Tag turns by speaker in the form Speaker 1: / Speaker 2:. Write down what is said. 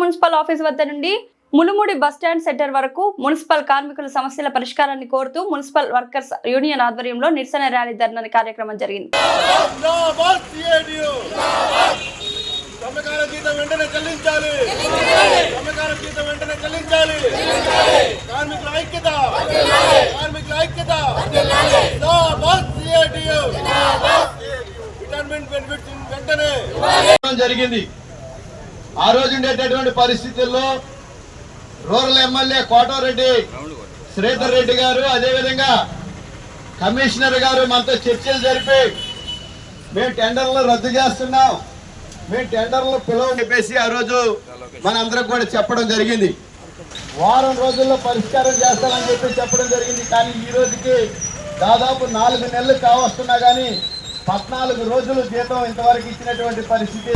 Speaker 1: Municipal office వద్ద నుండి మునుముడి బస్టాండ్ సెంటర్ వరకు మున్సిపల్ కార్మికుల సమస్యల పరిష్కారాన్ని కోరుతూ మున్సిపల్ వర్కర్స్ యూనియన్ ఆధ్వర్యంలో నిరసన ర్యాలీ ధర్నా కార్యక్రమం జరిగింది.
Speaker 2: కార్మికుల ఐక్యత. కార్మికుల ఐక్యత. రిటైర్మెంట్ బెనిఫిట్స్ వెంటనే.
Speaker 3: జరిగింది. ఆ రోజు ఉండేటటువంటి పరిస్థితుల్లో రూరల్ ఎమ్మెల్యే కోటారెడ్డి శ్రీధర్ రెడ్డి గారు అదేవిధంగా కమిషనర్ గారు మనతో చర్చలు జరిపి మేము టెండర్లు రద్దు చేస్తున్నాం. మేము టెండర్లు పిలవ చెప్పేసి ఆ రోజు మనందరం కూడా చెప్పడం జరిగింది. వారం రోజుల్లో పరిష్కారం చేస్తామని చెప్పి చెప్పడం జరిగింది. కానీ ఈ రోజుకి దాదాపు నాలుగు నెలలు కావస్తున్నా కానీ పద్నాలుగు రోజులు జీతం ఇంతవరకు ఇచ్చినటువంటి పరిస్థితి